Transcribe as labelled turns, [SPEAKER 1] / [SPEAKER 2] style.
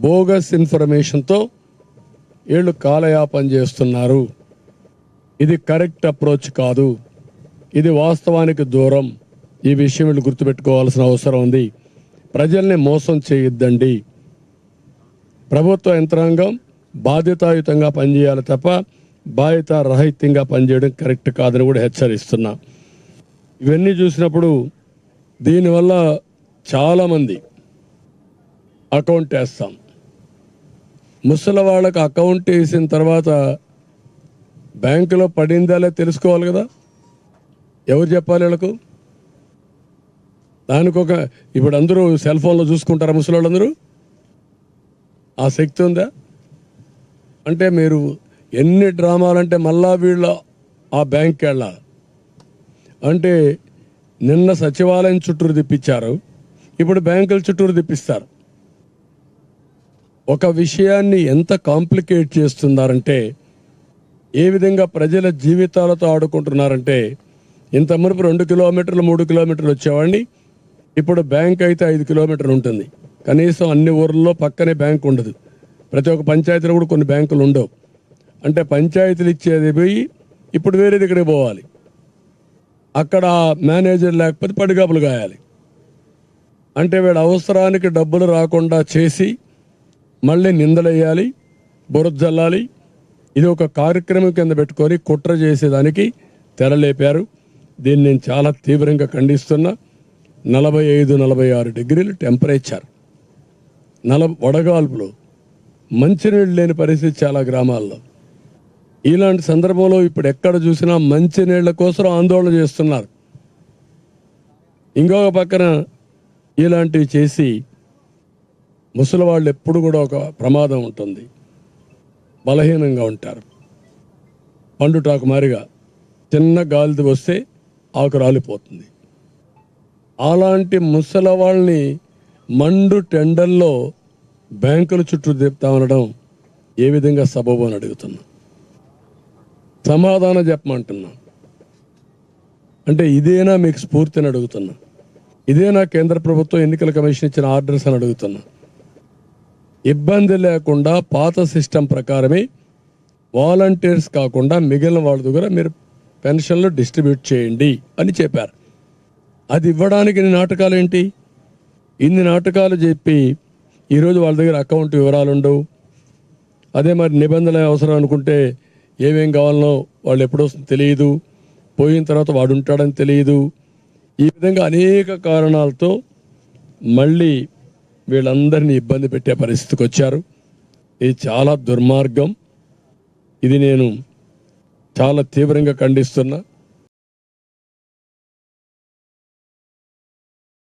[SPEAKER 1] Bogus ఇన్ఫర్మేషన్తో వీళ్ళు కాలయాపన చేస్తున్నారు. ఇది కరెక్ట్ అప్రోచ్ కాదు. ఇది వాస్తవానికి దూరం. ఈ విషయం వీళ్ళు గుర్తుపెట్టుకోవాల్సిన అవసరం ఉంది. ప్రజల్ని మోసం చేయొద్దండి. ప్రభుత్వ యంత్రాంగం బాధ్యతాయుతంగా పనిచేయాలి తప్ప బాధ్యత రహితంగా పనిచేయడం కరెక్ట్ కాదని కూడా హెచ్చరిస్తున్నా. ఇవన్నీ చూసినప్పుడు దీనివల్ల చాలామంది అకౌంట్ వేస్తాం. ముసలి వాళ్ళకి అకౌంట్ వేసిన తర్వాత బ్యాంకులో పడిందా తెలుసుకోవాలి కదా? ఎవరు చెప్పాలి వీళ్ళకు? దానికి ఒక ఇప్పుడు అందరూ సెల్ ఫోన్లో చూసుకుంటారా ముసలి వాళ్ళందరూ ఆ శక్తి ఉందా? అంటే మీరు ఎన్ని డ్రామాలంటే మళ్ళా వీళ్ళ ఆ బ్యాంక్కి వెళ్ళాలి. అంటే నిన్న సచివాలయం చుట్టూరు తిప్పించారు. ఇప్పుడు బ్యాంకుల చుట్టూరు తిప్పిస్తారు. ఒక విషయాన్ని ఎంత కాంప్లికేట్ చేస్తున్నారంటే ఏ విధంగా ప్రజల జీవితాలతో ఆడుకుంటున్నారంటే ఇంత మునుపు రెండు కిలోమీటర్లు మూడు కిలోమీటర్లు వచ్చేవాడిని ఇప్పుడు బ్యాంక్ అయితే ఐదు కిలోమీటర్లు ఉంటుంది. కనీసం అన్ని ఊర్లలో పక్కనే బ్యాంక్ ఉండదు. ప్రతి ఒక్క పంచాయతీలో కూడా కొన్ని బ్యాంకులు ఉండవు. అంటే పంచాయతీలు ఇచ్చేది పోయి ఇప్పుడు వేరే దగ్గరికి పోవాలి. అక్కడ మేనేజర్ లేకపోతే పడిగాపులు గాయాలి. అంటే వీడు అవసరానికి డబ్బులు రాకుండా చేసి మళ్ళీ నిందలేయాలి బురద్దల్లాలి ఇది ఒక కార్యక్రమం కింద పెట్టుకొని కుట్ర చేసేదానికి తెరలేపారు. దీన్ని నేను చాలా తీవ్రంగా ఖండిస్తున్నా. నలభై ఐదు నలభై ఆరు డిగ్రీలు టెంపరేచర్. నల వడగాల్పులు. మంచినీళ్ళు లేని పరిస్థితి చాలా గ్రామాల్లో. ఇలాంటి సందర్భంలో ఇప్పుడు ఎక్కడ చూసినా మంచినీళ్ళ కోసం ఆందోళన చేస్తున్నారు. ఇంకొక పక్కన ఇలాంటివి చేసి ముసలి వాళ్ళు ఎప్పుడు కూడా ఒక ప్రమాదం ఉంటుంది. బలహీనంగా ఉంటారు. పండుటాకు మారిగా చిన్న గాలిది వస్తే ఆకు రాలిపోతుంది. అలాంటి ముసలి వాళ్ళని మండు టెండర్లో బ్యాంకుల చుట్టూ తిప్పుతామనడం ఏ విధంగా సబబు అని అడుగుతున్నా. సమాధానం చెప్పమంటున్నా. అంటే ఇదేనా మీకు స్ఫూర్తిని అడుగుతున్నా. ఇదేనా కేంద్ర ప్రభుత్వం ఎన్నికల కమిషన్ ఇచ్చిన ఆర్డర్స్ అని అడుగుతున్నా. ఇబ్బంది లేకుండా పాత సిస్టమ్ ప్రకారమే వాలంటీర్స్ కాకుండా మిగిలిన వాళ్ళ దగ్గర మీరు పెన్షన్లు డిస్ట్రిబ్యూట్ చేయండి అని చెప్పారు. అది ఇవ్వడానికి ఇన్ని నాటకాలు ఏంటి? ఇన్ని నాటకాలు చెప్పి ఈరోజు వాళ్ళ దగ్గర అకౌంట్ వివరాలు ఉండవు. అదే మరి నిబంధనలు అవసరం అనుకుంటే ఏమేం కావాలనో వాళ్ళు ఎప్పుడు వస్తుందో తెలియదు. పోయిన తర్వాత వాడు ఉంటాడని తెలియదు. ఈ విధంగా అనేక కారణాలతో మళ్ళీ వీళ్ళందరినీ ఇబ్బంది పెట్టే పరిస్థితికి వచ్చారు. ఇది చాలా దుర్మార్గం. ఇది నేను చాలా తీవ్రంగా ఖండిస్తున్నా.